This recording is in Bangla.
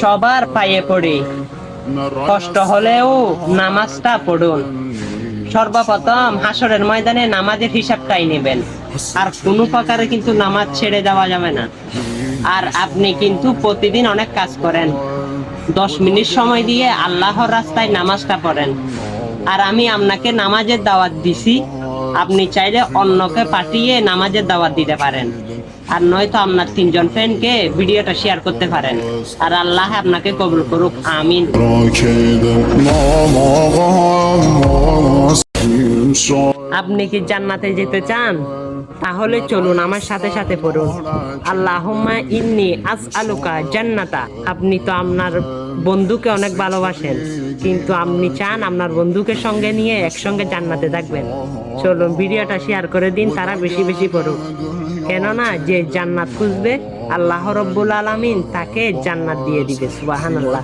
সবার পায়ে পড়ি। কষ্ট হলেও নামাজটা পড়ুন। সর্বপ্রথম হাসরের ময়দানে নামাজের হিসাবটাই নেবেন। আর কোনো প্রকারে কিন্তু নামাজ ছেড়ে দেওয়া যাবে না। আর আপনি কিন্তু প্রতিদিন অনেক কাজ করেন। দশ মিনিট সময় দিয়ে আল্লাহর রাস্তায় নামাজটা পড়েন। আর আমি আপনাকে নামাজের দাওয়াত দিছি। আপনি চাইলে অন্যকে পাঠিয়ে নামাজের দাওয়াত দিতে পারেন। আর নয়তো আপনার তিনজন ফ্রেন্ডকে ভিডিওটা শেয়ার করতে পারেন। আর আল্লাহ আপনাকে কবুল করুক। আমিন। আপনি কি জান্নাতে যেতে চান? তাহলে চলুন আমার সাথে সাথে পড়ুন। আল্লাহুম্মা ইন্নি আস আলুকা জান্নাতা। আপনি তো আপনার বন্ধুকে অনেক ভালোবাসেন। কিন্তু আপনি চান আপনার বন্ধুকে সঙ্গে নিয়ে একসঙ্গে জান্নাতে থাকবেন। চলুন, ভিডিওটা শেয়ার করে দিন, তারা বেশি বেশি পড়ুক। কেননা, যে জান্নাত খুঁজবে, আল্লাহ রব্বুল আলমিন তাকে জান্নাত দিয়ে দিবে। সুবাহান আল্লাহ